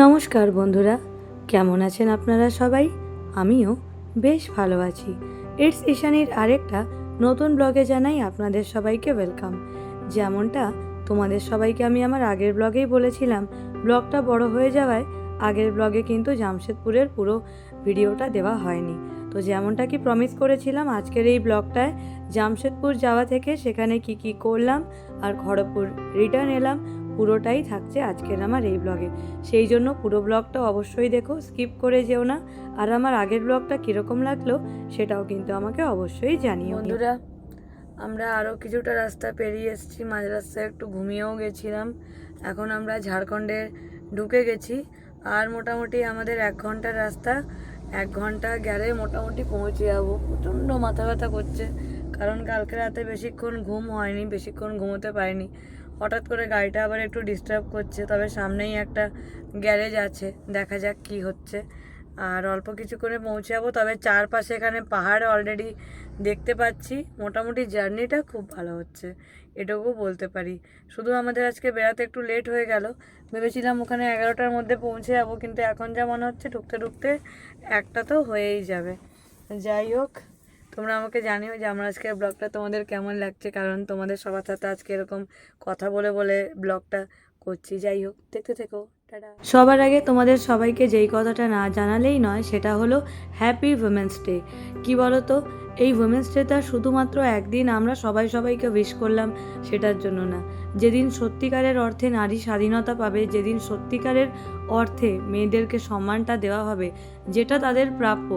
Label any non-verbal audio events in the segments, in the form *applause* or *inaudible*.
নমস্কার বন্ধুরা, কেমন আছেন আপনারা সবাই? আমিও বেশ ভালো আছি। ইটস ঈশানির আরেকটা নতুন ব্লগে জানাই আপনাদের সবাইকে ওয়েলকাম। যেমনটা তোমাদের সবাইকে আমি আমার আগের ব্লগেই বলেছিলাম, ব্লগটা বড় হয়ে যাওয়ায় আগের ব্লগে কিন্তু জামশেদপুরের পুরো ভিডিওটা দেওয়া হয়নি। তো যেমনটা কি প্রমিস করেছিলাম, আজকের এই ব্লগটায় জামশেদপুর যাওয়া থেকে সেখানে কি কি করলাম আর খড়গপুর রিটার্ন এলাম পুরোটাই থাকছে আজকের আমার এই ব্লগে সেই জন্য পুরো ব্লগটা অবশ্যই দেখো স্কিপ করে যেও না। আর আমার আগের ব্লগটা কীরকম লাগল, সেটাও কিন্তু আমাকে অবশ্যই জানিও। বন্ধুরা, আমরা আরও কিছুটা রাস্তা পেরিয়ে এসেছি মাঝ রাস্তায় একটু ঘুমিয়েও গেছিলাম। এখন আমরা ঝাড়খণ্ডে ঢুকে গেছি। আর মোটামুটি আমাদের এক ঘণ্টার রাস্তা, এক ঘণ্টা গেলে মোটামুটি পৌঁছে যাব। প্রচণ্ড মাথা ব্যথা করছে। কারণ কালকে রাতে বেশিক্ষণ ঘুম হয়নি, বেশিক্ষণ ঘুমোতে পারিনি। হঠাৎ করে গাড়িটা আবার একটু ডিস্টার্ব করছে, তবে সামনেই একটা গ্যারেজ আছে, দেখা যাক কি হচ্ছে। আর অল্প কিছু করে পৌঁছে যাব তবে চারপাশে এখানে পাহাড় অলরেডি দেখতে পাচ্ছি। মোটামুটি জার্নিটা খুব ভালো হচ্ছে, এটুকু বলতে পারি। শুধু আমাদের আজকে বেড়াতে একটু লেট হয়ে গেল, ভেবেছিলাম ওখানে এগারোটার মধ্যে পৌঁছে যাব, কিন্তু এখন যা মনে হচ্ছে, ঢুকতে ঢুকতে একটা তো হয়েই যাবে। যাই হোক তোমরা আমাকে জানিও যে আমার আজকের ব্লগটা তোমাদের কেমন লাগছে, কারণ তোমাদের সবার সাথে আজকে এরকম কথা বলে বলে ব্লগটা করছি। যাই হোক, দেখতে থেকো। সবার আগে তোমাদের সবাইকে যেই কথাটা না জানালেই নয়, সেটা হলো হ্যাপি উইমেন্স ডে কী বলো তো এই উইমেন্স ডেটা শুধুমাত্র একদিন আমরা সবাই সবাইকে উইশ করলাম, সেটার জন্য না। যেদিন সত্যিকারের অর্থে নারী স্বাধীনতা পাবে, যেদিন সত্যিকারের অর্থে মেয়েদেরকে সম্মানটা দেওয়া হবে, যেটা তাদের প্রাপ্য,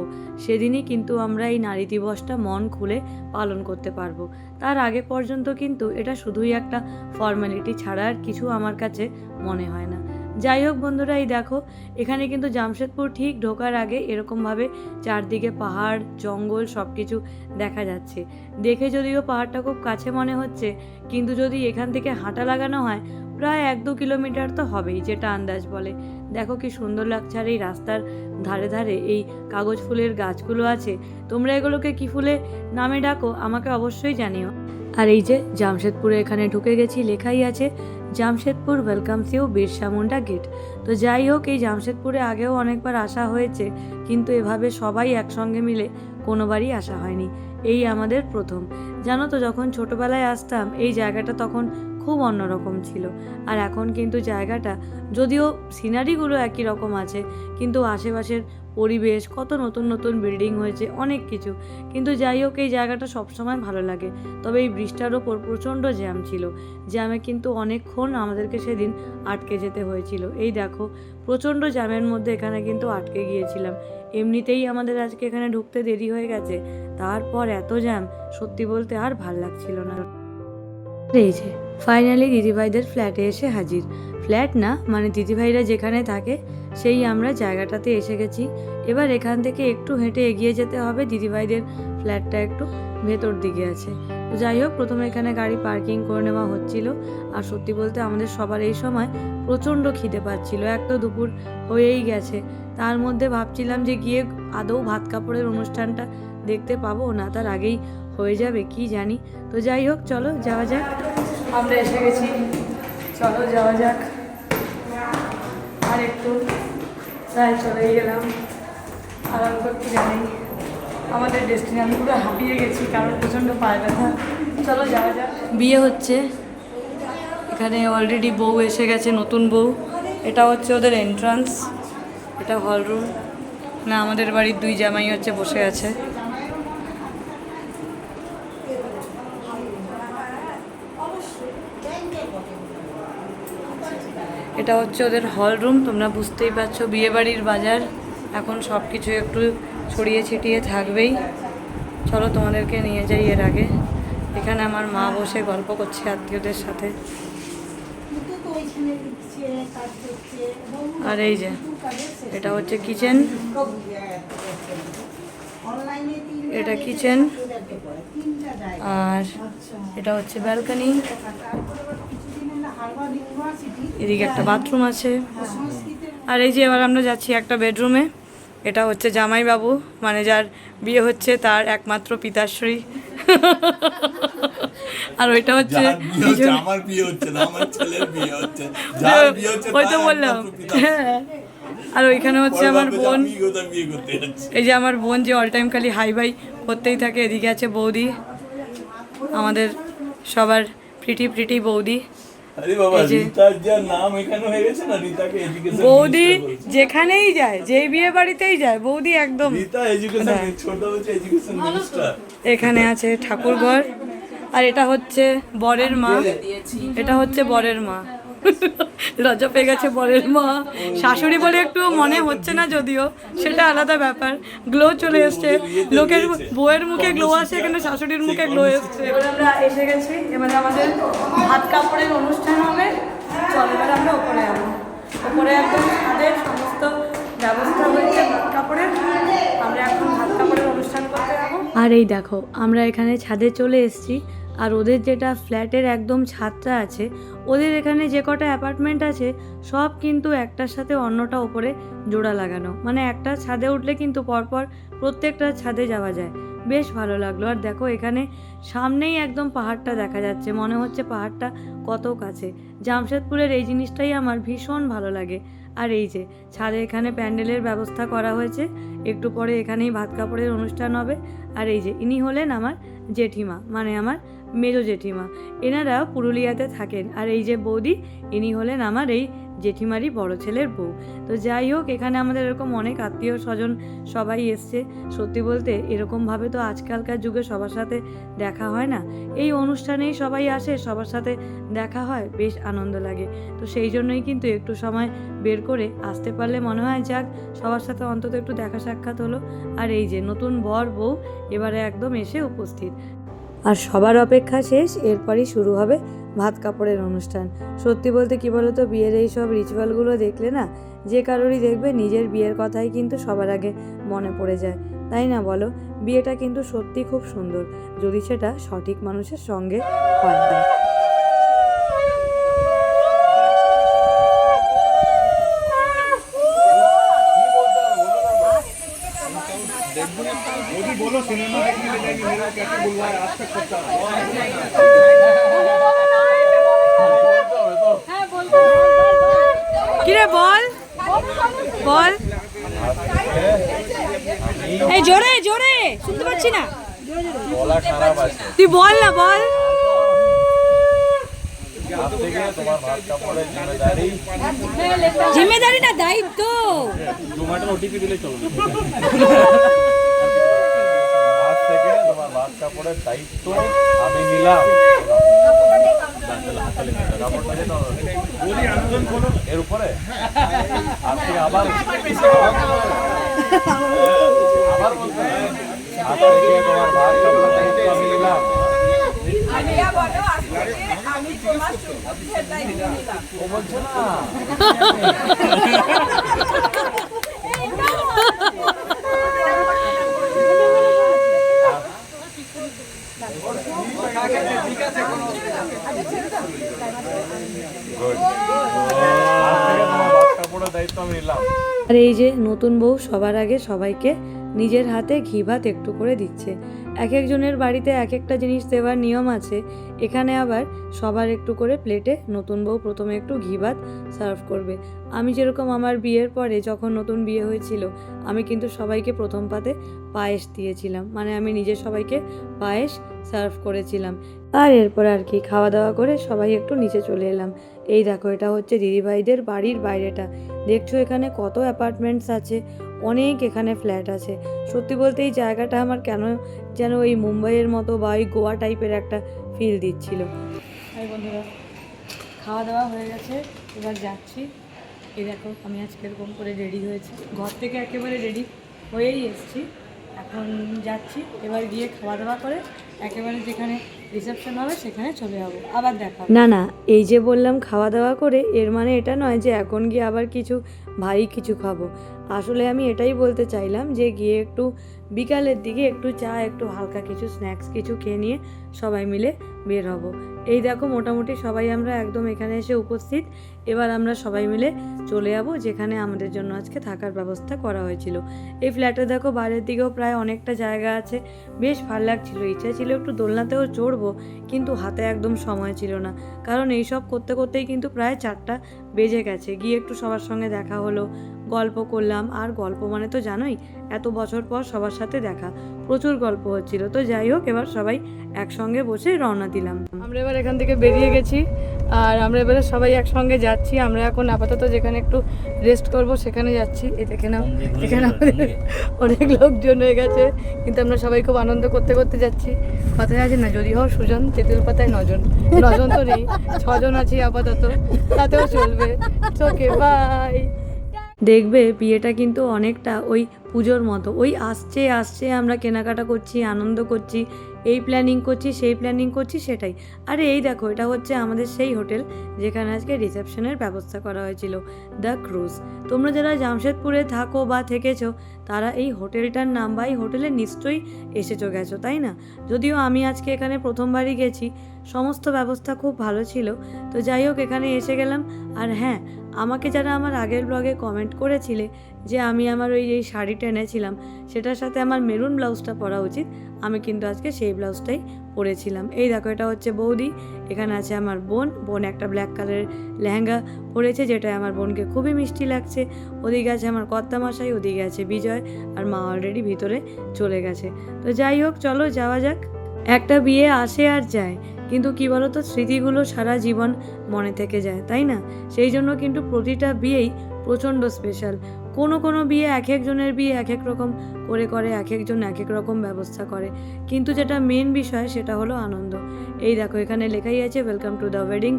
সেদিনই কিন্তু আমরা এই নারী দিবসটা মন খুলে পালন করতে পারব। তার আগে পর্যন্ত কিন্তু এটা শুধুই একটা ফর্মালিটি ছাড়া আর কিছু আমার কাছে মনে হয় না। যাই হোক বন্ধুরা, এই দেখো, এখানে কিন্তু জামশেদপুর ঠিক ঢোকার আগে এরকমভাবে চারদিকে পাহাড়, জঙ্গল সব কিছু দেখা যাচ্ছে। দেখে যদিও পাহাড়টা খুব কাছে মনে হচ্ছে, কিন্তু যদি এখান থেকে হাঁটা লাগানো হয় প্রায় এক দু কিলোমিটার তো হবেই, যেটা আন্দাজ বলে। দেখো কি সুন্দর লাগছে আর এই রাস্তার ধারে ধারে এই কাগজ ফুলের গাছগুলো আছে। তোমরা এগুলোকে কি ফুলে নামে ডাকো, আমাকে অবশ্যই জানিও। আর এই যে জামশেদপুরে এখানে ঢুকে গেছি, লেখাই আছে, Jamshedpur welcomes you Birsa Munda gate তো যাই হোক, এই জামশেদপুরে আগেও অনেকবার আসা হয়েছে, কিন্তু এভাবে সবাই একসঙ্গে মিলে কোনোবারই আসা হয়নি। এই আমাদের প্রথম। জানো তো, যখন ছোটোবেলায় আসতাম, এই জায়গাটা তখন খুব অন্যরকম ছিল। আর এখন কিন্তু জায়গাটা, যদিও সিনারিগুলো একই রকম আছে, কিন্তু আশেপাশের পরিবেশ, কত নতুন নতুন বিল্ডিং হয়েছে, অনেক কিছু। কিন্তু যাই হোক, এই জায়গাটা সবসময় ভালো লাগে। তবে এই ব্রিজটার ওপর প্রচণ্ড জ্যাম ছিল। জ্যামে কিন্তু অনেকক্ষণ আমাদেরকে সেদিন আটকে যেতে হয়েছিল। এই দেখো, প্রচণ্ড জ্যামের মধ্যে এখানে কিন্তু আটকে গিয়েছিলাম। এমনিতেই আমাদের আজকে এখানে ঢুকতে দেরি হয়ে গেছে। তারপর এত জ্যাম, সত্যি বলতে আর ভালো লাগছিল না। এই যে ফাইনালি দিদিভাইদের ফ্ল্যাটে এসে হাজির। ফ্ল্যাট না মানে দিদিভাইরা যেখানে থাকে, সেই আমরা জায়গাটাতে এসে গেছি। এবার এখান থেকে একটু হেঁটে এগিয়ে যেতে হবে। দিদিভাইদের ফ্ল্যাটটা একটু ভেতর দিকে আছে। যাই হোক, প্রথমে এখানে গাড়ি পার্কিং করে নেওয়া হচ্ছিল। আর সত্যি বলতে আমাদের সবার এই সময় প্রচণ্ড খিদে পাচ্ছিল। এক তো দুপুর হয়েই গেছে। তার মধ্যে ভাবছিলাম যে গিয়ে আদৌ ভাত কাপড়ের অনুষ্ঠানটা দেখতে পাবো না, তার আগেই হয়ে যাবে, কি জানি। তো যাই হোক, চলো যাওয়া যাক। আমরা এসে গেছি। চলো, যাওয়া যাক। আর একটু প্রায় চলে গেলাম। আরাম করতে জানি, আমাদের ডেস্টিনি আমি পুরো হাঁপিয়ে গেছি, কারণ প্রচণ্ড পায়ে ব্যথা। চলো, যাওয়া যাক। বিয়ে হচ্ছে। এখানে অলরেডি বউ এসে গেছে, নতুন বউ। এটা হচ্ছে ওদের এন্ট্রান্স এটা হল রুম না, আমাদের বাড়ির দুই জামাই হচ্ছে বসে আছে। এটা হচ্ছে ওদের হল রুম তোমরা বুঝতেই পারছ। বিয়েবাড়ির বাজার, এখন সব কিছু একটু ছড়িয়ে ছিটিয়ে থাকবেই। চলো তোমাদেরকে নিয়ে যাই এর আগে। এখানে আমার মা বসে গল্প করছে আত্মীয়দের সাথে। আর এই যে, এটা হচ্ছে কিচেন এটা কিচেন আর এটা হচ্ছে ব্যালকনি এদিকে একটা বাথরুম আছে। আর এই যে এবার আমরা যাচ্ছি একটা বেডরুমে এটা হচ্ছে জামাইবাবু মানে যার বিয়ে হচ্ছে তার একমাত্র পিতাশ্রী। আর ওইটা হচ্ছে যার বিয়ে হচ্ছে পিছনে- আমার বিয়ে হচ্ছে না আমার ছেলের বিয়ে হচ্ছে। *laughs* যার বিয়ে হচ্ছে ওই তো বললাম। আর ওইখানে হচ্ছে আমার বোন। এই যে আমার বোন যে অল টাইম খালি হাই বাই করতেই থাকে এদিকে আছে বৌদি। আমাদের সবার প্রিটি প্রিটি বৌদি। যে- যা বৌদি যেখানেই যায় যেই বিয়ে বাড়িতেই যায় বৌদি একদম হ্যাঁ। এখানে আছে ঠাকুরঘর আর এটা হচ্ছে বরের মা। এটা হচ্ছে বরের মা। লজ্জা পেয়ে গেছে বরের মা। শাশুড়ি বলে একটু মনে হচ্ছে না যদিও সেটা আলাদা ব্যাপার। গ্লো চলে এসছে। লোকের বউয়ের মুখে গ্লো আসে কিন্তু শাশুড়ির মুখে গ্লো এসছে। এবার আমরা এসে গেছি। এবারে আমাদের হাত কাপড়ের অনুষ্ঠান হবে। চল এবার আমরা ওপরে যাব ওপরে একদম আমাদের সমস্ত ব্যবস্থা হয়েছে ভাত কাপড়ের। আমরা এখন ভাত কাপড়ের অনুষ্ঠান করতে যাব। আর এই দেখো আমরা এখানে ছাদে চলে এসেছি। আর ওদের যেটা ফ্ল্যাটের একদম ছাদটা আছে, ওদের এখানে যে কটা অ্যাপার্টমেন্ট আছে, সব কিন্তু একটার সাথে অন্যটা ওপরে জোড়া লাগানো। মানে একটা ছাদে উঠলে কিন্তু পরপর প্রত্যেকটা ছাদে যাওয়া যায়। বেশ ভালো লাগল। আর দেখো এখানে সামনেই একদম পাহাড়টা দেখা যাচ্ছে। মনে হচ্ছে পাহাড়টা কত কাছে। জামশেদপুরের এই জিনিসটাই আমার ভীষণ ভালো লাগে। আর এই যে, ছাদে এখানে প্যান্ডেলের ব্যবস্থা করা হয়েছে। একটু পরে এখানেই ভাত কাপড়ের অনুষ্ঠান হবে। আর এই যে, ইনি হলেন আমার জেঠিমা। মানে আমার মেজো জেঠিমা। এনারা পুরুলিয়াতে থাকেন আর এই যে বৌদি, ইনি হলেন আমার এই জেঠিমারই বড় ছেলের বউ। তো যাই হোক, এখানে আমাদের এরকম অনেক আত্মীয় স্বজন সবাই এসছে। সত্যি বলতে এরকমভাবে তো আজকালকার যুগে সবার সাথে দেখা হয় না। এই অনুষ্ঠানেই সবাই আসে, সবার সাথে দেখা হয়, বেশ আনন্দ লাগে। তো সেই জন্যই কিন্তু একটু সময় বের করে আসতে পারলে মনে হয়, যাক, সবার সাথে অন্তত একটু দেখা সাক্ষাৎ হলো। আর এই যে নতুন বর বউ, এবারে একদম এসে উপস্থিত। আর সবার অপেক্ষা শেষ, এরপরই শুরু হবে ভাত কাপড়ের অনুষ্ঠান। সত্যি বলতে কি বলতো, বিয়ের এই সব রিচুয়ালগুলো দেখলে না, যে কারোরই দেখবে নিজের বিয়ের কথাই কিন্তু সবার আগে মনে পড়ে যায়। তাই না বলো? বিয়েটা কিন্তু সত্যি খুব সুন্দর, যদি সেটা সঠিক মানুষের সঙ্গে হয় কিরে বল? বল। এই জোরে জোরে শুনতে পাচ্ছি না। তুই বল না বল। জিম্মেদারি না দায়িত্ব। জোম্যাটোর ওটিপি দিলে চলবে। *laughs* তোমার কাপড়ের দায়িত্ব আমি নিলাম। এর উপরে থেকে আবার আবার তোমার আমি নিলাম। ও বলছে না Good. আজ থেকে তোমার ভাত কাপড়ের দায়িত্ব আমি নিলাম আর এই যে নতুন বউ সবার আগে সবাইকে নিজের হাতে ঘি ভাত একটু করে দিচ্ছে। এক একজনের বাড়িতে এক একটা জিনিস দেওয়ার নিয়ম আছে। এখানে আবার সবার একটু করে প্লেটে নতুন বউ প্রথমে একটু ঘি ভাত সার্ভ করবে। আমি যেরকম আমার বিয়ের পরে যখন নতুন বিয়ে হয়েছিল, আমি কিন্তু সবাইকে প্রথম পাতে পায়েস দিয়েছিলাম। মানে আমি নিজে সবাইকে পায়েস সার্ভ করেছিলাম। আর এরপর আর কি খাওয়া দাওয়া করে সবাই একটু নিচে চলে এলাম। এই দেখো, এটা হচ্ছে দিদিভাইদের বাড়ির বাইরেটা। দেখছ এখানে কত অ্যাপার্টমেন্টস আছে? অনেক এখানে ফ্ল্যাট আছে। সত্যি বলতে এই জায়গাটা আমার কেন যেন ওই মুম্বাইয়ের মতো বা ওই গোয়া টাইপের একটা ফিল দিচ্ছিল। বন্ধুরা খাওয়া দাওয়া হয়ে গেছে, এবার যাচ্ছি। এই দেখো, আমি আজকে এরকম করে রেডি হয়েছি। ঘর থেকে একেবারে রেডি হয়েই এসেছি। এখন যাচ্ছি, এবার গিয়ে খাওয়া দাওয়া করে একেবারে যেখানে রিসেপশন হবে সেখানে চলে যাব। আবার দেখা না না, এই যে বললাম খাওয়া দাওয়া করে, এর মানে এটা নয় যে এখন গিয়ে আবার কিছু ভারী কিছু খাব। আসলে আমি এটাই বলতে চাইলাম যে গিয়ে একটু বিকালের দিকে একটু চা, একটু হালকা কিছু স্ন্যাক্স কিছু খেয়ে নিয়ে সবাই মিলে বের হব। এই দেখো, মোটামুটি সবাই আমরা একদম এখানে এসে উপস্থিত। এবার আমরা সবাই মিলে চলে যাব, যেখানে আমাদের জন্য আজকে থাকার ব্যবস্থা করা হয়েছিল। এই ফ্ল্যাটে দেখো বাইরের দিকেও প্রায় অনেকটা জায়গা আছে। বেশ ভালো লাগছিল, ইচ্ছা ছিল একটু দোলনাতেও চড়বো, কিন্তু হাতে একদম সময় ছিল না। কারণ এইসব করতে করতেই কিন্তু প্রায় চারটা বেজে গেছে। গিয়ে একটু সবার সঙ্গে দেখা হলো, গল্প করলাম। আর গল্প মানে তো জানোই, এত বছর পর সবার সাথে দেখা। প্রচুর গল্প হচ্ছিল। তো যাই হোক, এবার সবাই একসঙ্গে বসে রওনা দিলাম। আমরা এবার এখান থেকে বেরিয়ে গেছি। আর আমরা এবারে সবাই একসঙ্গে যাচ্ছি। আমরা এখন আপাতত যেখানে একটু রেস্ট করব সেখানে যাচ্ছি। এ দেখে নাও এখানে আমাদের অনেক লোকজন হয়ে গেছে কিন্তু আমরা সবাই খুব আনন্দ করতে করতে যাচ্ছি। কথায় আছে না যদি হও সুজন তেঁতুল পাতায় নজন। নজন তো নেই ছজন আছি আপাতত তাতেও চলবে। চোখে বাই। দেখবে বিয়েটা কিন্তু অনেকটা ওই পুজোর মতো। ওই আসছে আসছে, আমরা কেনাকাটা করছি, আনন্দ করছি, এই প্ল্যানিং করছি, সেই প্ল্যানিং করছি, সেটাই। আরে এই দেখো, এটা হচ্ছে আমাদের সেই হোটেল যেখানে আজকে রিসেপশনের ব্যবস্থা করা হয়েছিল, দ্য ক্রুজ। তোমরা যারা জামশেদপুরে থাকো বা থেকেছো, তারা এই হোটেলটার নাম বা এই হোটেলে নিশ্চয়ই এসেছ, গেছো, তাই না? যদিও আমি আজকে এখানে প্রথমবারই গেছি, সমস্ত ব্যবস্থা খুব ভালো ছিল। তো যাই হোক, এখানে এসে গেলাম। আর হ্যাঁ আমাকে যারা আমার আগের ব্লগে কমেন্ট করেছিলে যে আমি আমার ওই এই শাড়িটা এনেছিলাম সেটার সাথে আমার মেরুন ব্লাউজটা পরা উচিত। আমি কিন্তু আজকে সেই ব্লাউজটাই পরেছিলাম। এই দেখো, এটা হচ্ছে বৌদি, এখানে আছে আমার বোন। বোন একটা ব্ল্যাক কালারের লেহেঙ্গা পরেছে যেটা আমার বোনকে খুবই মিষ্টি লাগছে। ওদিকে আছে আমার কর্তামশাই, ওদিকে আছে বিজয়, আর মা অলরেডি ভিতরে চলে গেছে। তো যাই হোক, চলো যাওয়া যাক। একটা বিয়ে আসে আর যায়, কিন্তু কি বলো তো স্মৃতিগুলো সারা জীবন মনে থেকে যায়, তাই না? সেই জন্য কিন্তু প্রতিটা বিয়েই প্রচণ্ড স্পেশাল কোনো কোনো বিয়ে এক একজনের বিয়ে এক এক রকম করে করে, এক একজন এক এক রকম ব্যবস্থা করে। কিন্তু যেটা মেন বিষয় সেটা হলো আনন্দ। এই দেখো, এখানে লেখাই আছে welcome to the wedding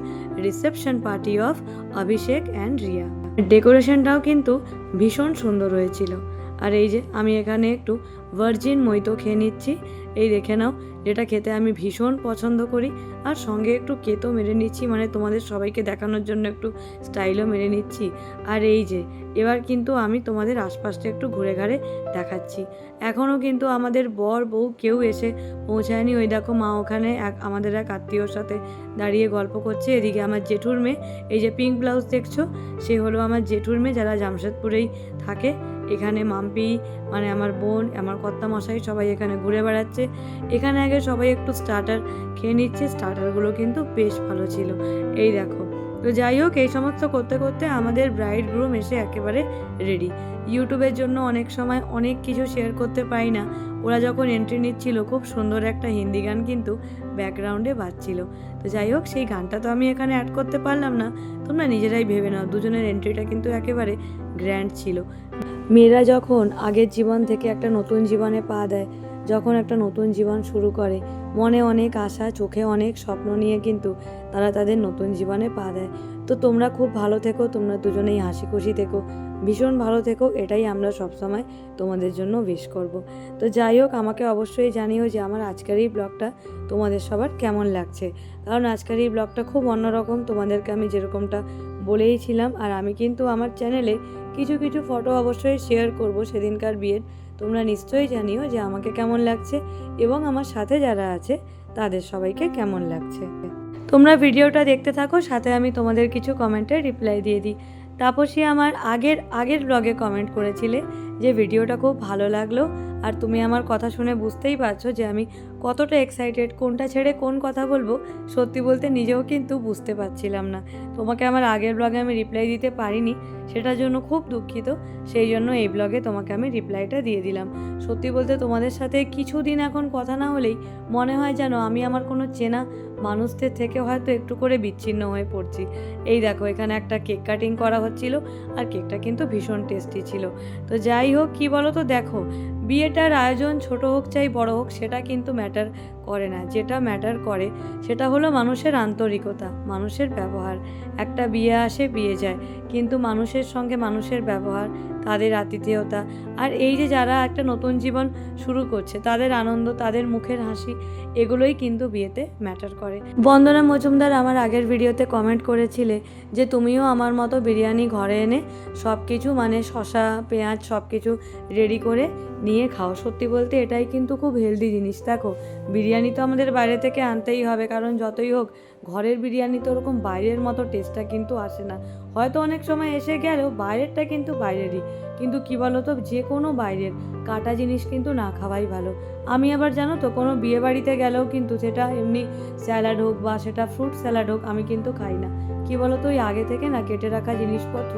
reception party of Abhishek and Riya ডেকোরেশনটাও কিন্তু ভীষণ সুন্দর হয়েছিল। আর এই যে আমি এখানে একটু ভার্জিন মৈতো খেয়ে নিচ্ছি। এই দেখে নাও, যেটা খেতে আমি ভীষণ পছন্দ করি। আর সঙ্গে একটু কেতো মেরে নিচ্ছি মানে তোমাদের সবাইকে দেখানোর জন্য একটু স্টাইলও মেরে নিচ্ছি। আর এই যে, এবার কিন্তু আমি তোমাদের আশপাশটা একটু ঘুরে ঘাড়ে দেখাচ্ছি। এখনও কিন্তু আমাদের বর বউ কেউ এসে পৌঁছায়নি। ওই দেখো মা ওখানে এক, আমাদের এক আত্মীয়র সাথে দাঁড়িয়ে গল্প করছে। এদিকে আমার জেঠুর মেয়ে, এই যে পিঙ্ক ব্লাউজ দেখছ, সে হলো আমার জেঠুর মেয়ে যারা জামশেদপুরেই থাকে। এখানে মাম্পি মানে আমার বোন, আমার কর্তা মশাই সবাই এখানে ঘুরে বেড়াচ্ছে। এখানে আগে সবাই একটু স্টার্টার খেয়ে নিচ্ছে স্টার্টারগুলো কিন্তু বেশ ভালো ছিল। এই দেখো। তো যাই হোক, এই সমস্ত করতে করতে আমাদের ব্রাইড গ্রুম এসে একেবারে রেডি ইউটিউবের জন্য অনেক সময় অনেক কিছু শেয়ার করতে পারি না। ওরা যখন এন্ট্রি নিচ্ছিল, খুব সুন্দর একটা হিন্দি গান কিন্তু ব্যাকগ্রাউন্ডে বাজছিল। তো যাই হোক, সেই গানটা তো আমি এখানে অ্যাড করতে পারলাম না। তোমরা নিজেরাই ভেবে নাও, দুজনের এন্ট্রিটা কিন্তু একেবারে গ্র্যান্ড ছিল। মেয়েরা যখন আগের জীবন থেকে একটা নতুন জীবনে পা দেয়, যখন একটা নতুন জীবন শুরু করে, মনে অনেক আশা, চোখে অনেক স্বপ্ন নিয়ে কিন্তু তারা তাদের নতুন জীবনে পা দেয়। তো তোমরা খুব ভালো থেকো, তোমরা দুজনেই হাসি খুশি থেকো। ভীষণ ভালো থেকো, এটাই আমরা সবসময় তোমাদের জন্য উইশ করব। তো যাই হোক, আমাকে অবশ্যই জানিও যে আমার আজকের এই ব্লগটা তোমাদের সবার কেমন লাগছে। কারণ আজকের এই ব্লগটা খুব অন্যরকম, তোমাদেরকে আমি যেরকমটা বলেইছিলাম আর আমি কিন্তু আমার চ্যানেলে কিছু কিছু ফটো অবশ্যই শেয়ার করব সেদিনকার বিয়ের। তোমরা নিশ্চয়ই জানিও যে আমাকে কেমন লাগছে এবং আমার সাথে যারা আছে, তাদের সবাইকে কেমন লাগছে। তোমরা ভিডিওটা দেখতে থাকো, সাথে আমি তোমাদের কিছু কমেন্টে রিপ্লাই দিয়ে দিই। তাপসী আমার আগের আগের ব্লগে কমেন্ট করেছিলে। যে ভিডিওটা খুব ভালো লাগল। আর তুমি আমার কথা শুনে বুঝতেই পারছ যে আমি কতটা এক্সাইটেড কোনটা ছেড়ে কোন কথা বলব, সত্যি বলতে নিজেও কিন্তু বুঝতে পারছিলাম না। তোমাকে আমার আগের ব্লগে আমি রিপ্লাই দিতে পারিনি, সেটার জন্য খুব দুঃখিত। সেই জন্য এই ব্লগে তোমাকে আমি রিপ্লাইটা দিয়ে দিলাম। সত্যি বলতে তোমাদের সাথে কিছুদিন এখন কথা না হলেই মনে হয় যেন আমি আমার কোনো চেনা মানুষদের থেকে হয়তো একটু করে বিচ্ছিন্ন হয়ে পড়ছি। এই দেখো, এখানে একটা কেক কাটিং করা হচ্ছিল আর কেকটা কিন্তু ভীষণ টেস্টি ছিল। তো যাই হোক, কী বলো তো দেখো, বিয়েটার আয়োজন ছোট হোক চাই বড় হোক, সেটা কিন্তু ম্যাটার করে না। যেটা ম্যাটার করে, সেটা হলো মানুষের আন্তরিকতা, মানুষের ব্যবহার। একটা বিয়ে আসে, বিয়ে যায়। কিন্তু মানুষের সঙ্গে মানুষের ব্যবহার, তাদের আতিথেয়তা আর এই যে যারা একটা নতুন জীবন শুরু করছে, তাদের আনন্দ, তাদের মুখের হাসি, এগুলোই কিন্তু বিয়েতে ম্যাটার করে। বন্দনা মজুমদার আমার আগের ভিডিওতে কমেন্ট করেছিলে যে, তুমিও আমার মতো বিরিয়ানি ঘরে এনে সব কিছু মানে শশা পেঁয়াজ সব কিছু রেডি করে নিয়ে খাও। সত্যি বলতে এটাই কিন্তু খুব হেলদি জিনিস। দেখো, বিরিয়ানি তো আমাদের বাইরে থেকে আনতেই হবে। কারণ যতই হোক ঘরের বিরিয়ানি তো ওরকম বাইরের মতো টেস্টটা কিন্তু আসে না। হয়তো অনেক সময় এসে গেলেও বাইরেরটা কিন্তু বাইরেরই। কিন্তু কি বলো তো যে কোনো বাইরের কাটা জিনিস কিন্তু না খাওয়াই ভালো। আমি আবার জানো তো, কোনো বিয়ে বাড়িতে গেলেও কিন্তু সেটা এমনি স্যালাড হোক বা সেটা ফ্রুট স্যালাড হোক আমি কিন্তু খাই না। কি বলো তো ওই আগে থেকে না কেটে রাখা জিনিসপত্র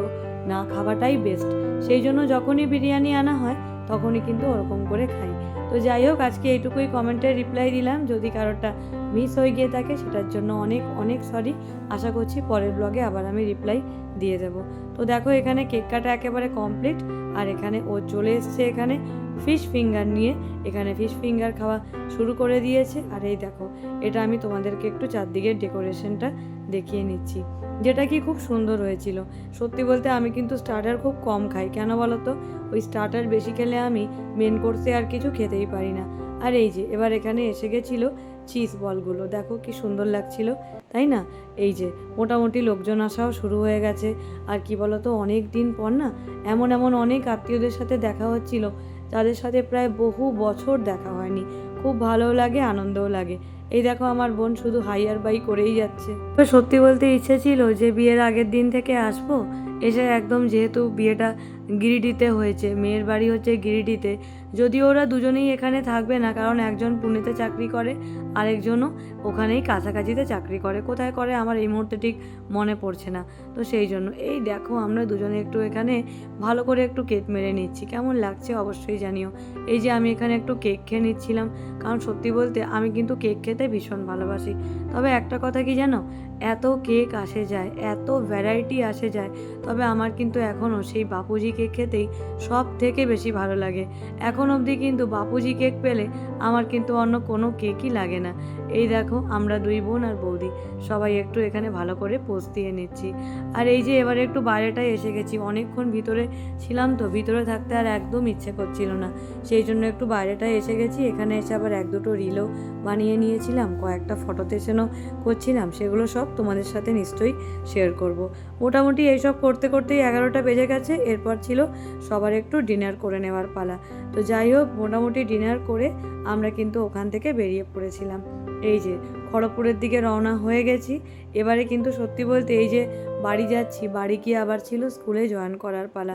না খাওয়াটাই বেস্ট সেই জন্য যখনই বিরিয়ানি আনা হয়, তখনই কিন্তু ওরকম করে খাই। তো যাই হোক, আজকে এইটুকুই কমেন্টের রিপ্লাই দিলাম। যদি কারোরটা মিস হয়ে গিয়ে থাকে, সেটার জন্য অনেক অনেক সরি আশা করছি পরের ব্লগে আবার আমি রিপ্লাই দিয়ে দেব। তো দেখো, এখানে কেক কাটা একেবারে কমপ্লিট আর এখানে ও চলে এসছে এখানে ফিশ ফিঙ্গার নিয়ে। এখানে ফিশ ফিঙ্গার খাওয়া শুরু করে দিয়েছে। আর এই দেখো, এটা আমি তোমাদেরকে একটু চারদিকের ডেকোরেশনটা দেখিয়ে নিচ্ছি। যেটা কি খুব সুন্দর হয়েছিল। সত্যি বলতে আমি কিন্তু স্টার্টার খুব কম খাই, কেন বলো তো ওই স্টার্টার বেশি খেলে আমি মেন কোর্সে আর কিছু খেতেই পারি না। আর এই যে, এবার এখানে এসে গেছিল চিজ বলগুলো দেখো কি সুন্দর লাগছিল, তাই না? এই যে, মোটামুটি লোকজন আসাও শুরু হয়ে গেছে। আর কি বলো তো অনেক দিন পর না, এমন এমন অনেক আত্মীয়দের সাথে দেখা হচ্ছিল, যাদের সাথে প্রায় বহু বছর দেখা হয়নি। খুব ভালোও লাগে, আনন্দও লাগে। এই দেখো আমার বোন শুধু হাইয়ার বাই করেই যাচ্ছে। তো সত্যি বলতে ইচ্ছে ছিল যে বিয়ের আগের দিন থেকে আসব, এসে একদম যেহেতু বিয়েটা গিরিডিতে হয়েছে। মেয়ের বাড়ি হচ্ছে গিরিডিতে। যদিও ওরা দুজনেই এখানে থাকবে না, কারণ একজন পুনেতে চাকরি করে, আরেকজনও ওখানেই কাছাকাছিতে চাকরি করে। কোথায় করে আমার এই মুহূর্তে ঠিক মনে পড়ছে না। তো সেই জন্য, এই দেখো আমরা দুজনে একটু এখানে ভালো করে একটু কেক মেরে নিচ্ছি। কেমন লাগছে অবশ্যই জানিও। এই যে আমি এখানে একটু কেক খেয়ে নিচ্ছিলাম, কারণ সত্যি বলতে আমি কিন্তু কেক খেতে ভীষণ ভালোবাসি। তবে একটা কথা কি জানো? এত কেক আসে যায়, এত ভ্যারাইটি আসে যায়, তবে আমার কিন্তু এখনও সেই বাপুজি কেক খেতেই সব থেকে বেশি ভালো লাগে। এখন অবধি কিন্তু বাপুজি কেক পেলে আমার কিন্তু অন্য কোনো কেকই লাগে না। এই দেখো, আমরা দুই বোন আর বৌদি, সবাই একটু এখানে ভালো করে পোজ দিয়ে নিচ্ছি। আর এই যে এবারে একটু বাইরেটায় এসে গেছি, অনেকক্ষণ ভিতরে ছিলাম তো, ভিতরে থাকতে আর একদম ইচ্ছে করছিল না। সেই জন্য একটু বাইরেটায় এসে গেছি, এখানে এসে আবার এক দুটো রিলও বানিয়ে নিয়েছিলাম, কয়েকটা ফটো সেশনও করছিলাম, সেগুলো সব তোমাদের সাথে নিশ্চয়ই শেয়ার করব। মোটামুটি এইসব করতে করতেই এগারোটা বেজে গেছে, এরপর ছিল, সবার একটু ডিনার করে নেওয়ার পালা। তো যাই হোক, মোটামুটি ডিনার করে আমরা কিন্তু ওখান থেকে বেরিয়ে পড়েছিলাম। এই যে, খড়গপুরের দিকে রওনা হয়ে গেছি। এবারে কিন্তু সত্যি বলতে এই যে, বাড়ি যাচ্ছি, বাড়ি গিয়ে আবার ছিল স্কুলে জয়েন করার পালা।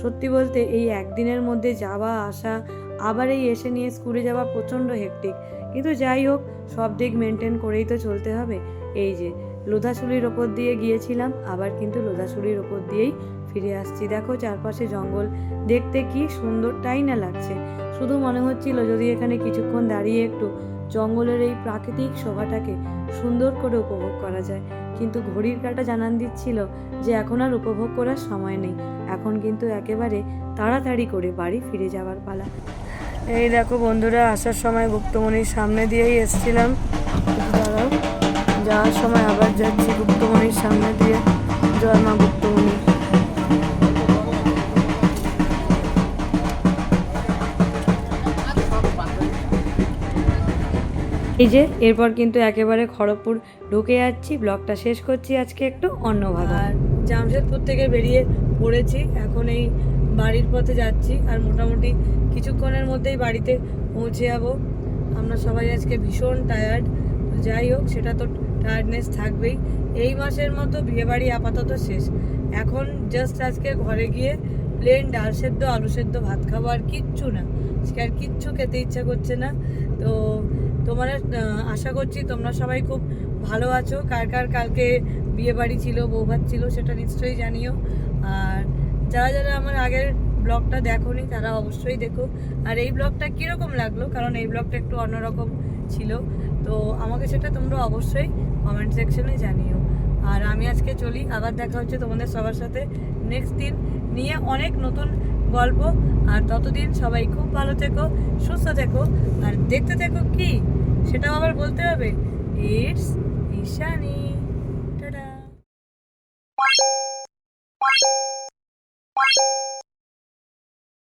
সত্যি বলতে এই একদিনের মধ্যে যাওয়া, আসা, আবার এই এসে নিয়ে স্কুলে যাওয়া প্রচণ্ড হেকটিক কিন্তু যাই হোক, সব দিক মেনটেন করেই তো চলতে হবে। এই যে লোধাশুলির ওপর দিয়ে গিয়েছিলাম, আবার কিন্তু লোধাশুলির ওপর দিয়েই ফিরে আসছি। দেখো চারপাশে জঙ্গল, দেখতে কি সুন্দরটাই না লাগছে? শুধু মনে হচ্ছিল যদি এখানে কিছুক্ষণ দাঁড়িয়ে একটু জঙ্গলের এই প্রাকৃতিক শোভাটাকে সুন্দর করে উপভোগ করা যায়। কিন্তু ঘড়ির কাটা জানান দিচ্ছিল যে এখন আর উপভোগ করার সময় নেই। এখন কিন্তু একেবারে তাড়াতাড়ি করে বাড়ি ফিরে যাওয়ার পালা। এই দেখো বন্ধুরা, আসার সময় গুপ্তমণির সামনে দিয়েই এসছিলাম। যাওয়ার সময় আবার যাচ্ছি গুপ্তমণির সামনে দিয়ে। জয় মা গুপ্তমণি এই যে, এরপর কিন্তু একেবারে খড়গপুর ঢুকে যাচ্ছি। ব্লগটা শেষ করছি আজকে একটু অন্যভাবে আর জামশেদপুর থেকে বেরিয়ে পড়েছি। এখন এই বাড়ির পথে যাচ্ছি আর মোটামুটি কিছুক্ষণের মধ্যেই বাড়িতে পৌঁছে যাব। আমরা সবাই আজকে ভীষণ টায়ার্ড যাই হোক, সেটা তো টায়ার্ডনেস থাকবেই। এই মাসের মতো বিয়েবাড়ি আপাতত শেষ। এখন জাস্ট আজকে ঘরে গিয়ে প্লেন ডাল সেদ্ধ, আলু সেদ্ধ, ভাত খাব আর কিচ্ছু না। আজকে আর কিচ্ছু খেতে ইচ্ছা করছে না। তো তোমরা আশা করছি তোমরা সবাই খুব ভালো আছো। কার কার কালকে বিয়ে বাড়ি ছিল, বৌভাত ছিল সেটা নিশ্চয়ই জানিও। আর যারা যারা আমার আগের ব্লগটা দেখোনি তারা অবশ্যই দেখো। আর এই ব্লগটা কীরকম লাগল? কারণ এই ব্লগটা একটু অন্যরকম ছিল। তো আমাকে সেটা তোমরা অবশ্যই কমেন্ট সেকশনে জানিও। আর আমি আজকে চলি, আবার দেখা হচ্ছে তোমাদের সবার সাথে নেক্সট দিন নিয়ে অনেক নতুন গল্প। আর ততদিন সবাই খুব ভালো থেকো, সুস্থ থেকো। আর দেখতে থেকো কি? সেটাও আবার বলতে হবে। ইটস ঈশানী।